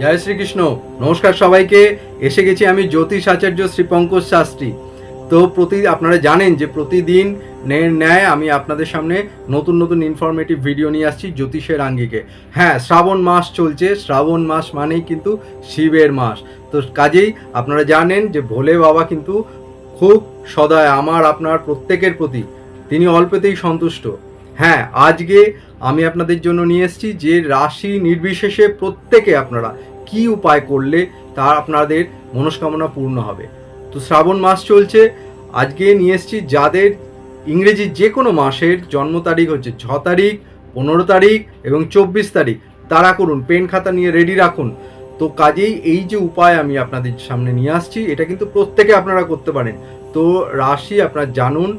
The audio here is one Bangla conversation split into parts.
জয় শ্রীকৃষ্ণ। নমস্কার সবাইকে। এসে গেছি আমি জ্যোতিষ আচার্য শ্রী পঙ্কজ শাস্ত্রী। তো প্রতি, আপনারা জানেন যে প্রতিদিন ন্যায় আমি আপনাদের সামনে নতুন নতুন ইনফরমেটিভ ভিডিও নিয়ে আসছি জ্যোতিষের আঙ্গিকে। হ্যাঁ শ্রাবণ মাস চলছে। শ্রাবণ মাস মানেই কিন্তু শিবের মাস। তো কাজেই আপনারা জানেন যে ভোলে বাবা কিন্তু খুব সদয়, আমার, আপনার প্রত্যেকের প্রতি। তিনি অল্পেতেই সন্তুষ্ট। হ্যাঁ আজকে আমি আপনাদের জন্য নিয়ে এসেছি যে রাশি নির্বিশেষে প্রত্যেকে আপনারা কি উপায় করলে তার আপনাদের মনস্কামনা পূর্ণ হবে। তো শ্রাবণ মাস চলছে, আজকে নিয়ে এসেছি যাদের ইংরেজি যে কোনো মাসের জন্ম তারিখ হচ্ছে ছ তারিখ, পনেরো তারিখ এবং চব্বিশ তারিখ, তারা করুন, পেন খাতা নিয়ে রেডি রাখুন। তো কাজেই এই যে উপায় আমি আপনাদের সামনে নিয়ে আসছি, এটা কিন্তু প্রত্যেকে আপনারা করতে পারেন। তো রাশি আপনার জানুন,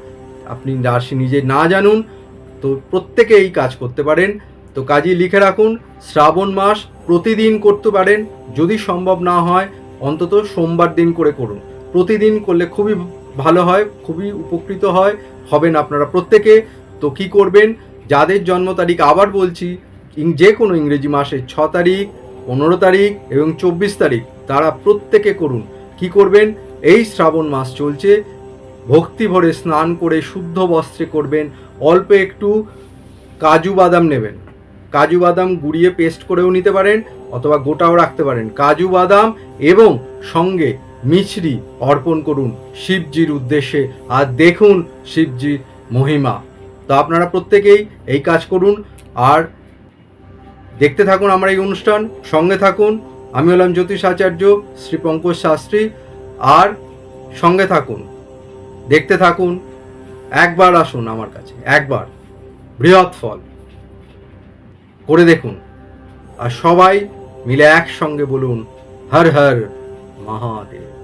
আপনি রাশি নিজে না জানুন তো প্রত্যেকে এই কাজ করতে পারেন। তো কাজেই লিখে রাখুন, শ্রাবণ মাস প্রতিদিন করতে পারেন, যদি সম্ভব না হয়, অন্তত সোমবার দিন করে করুন। প্রতিদিন করলে খুবই ভালো হয়, খুবই উপকৃত হয়, হবেন আপনারা প্রত্যেকে। তো কি করবেন, যাদের জন্ম তারিখ আবার বলছি যে কোনো ইংরেজি মাসের ছ তারিখ, পনেরো তারিখ এবং চব্বিশ তারিখ, তারা প্রত্যেকে করুন। কি করবেন, এই শ্রাবণ মাস চলছে ভক্তি ভরে স্নান করে শুদ্ধ বস্ত্রে করবেন, অল্প একটু কাজু বাদাম নেবেন। কাজু বাদাম গুঁড়িয়ে পেস্ট করেও নিতে পারেন অথবা গোটাও রাখতে পারেন। কাজু বাদাম এবং সঙ্গে মিছরি অর্পণ করুন শিবজির উদ্দেশ্যে। আর দেখুন শিবজির মহিমা। তো আপনারা প্রত্যেকেই এই কাজ করুন। আর দেখতে থাকুন আমার এই অনুষ্ঠান, সঙ্গে থাকুন। আমি হলাম জ্যোতিষ আচার্য শ্রী পঙ্কজ শাস্ত্রী। আর সঙ্গে থাকুন। দেখতে থাকুন, একবার আসুন আমার কাছে, একবার, বৃহৎ ফল। করে দেখুন, আর সবাই মিলে একসঙ্গে বলুন, হর হর মহাদেব।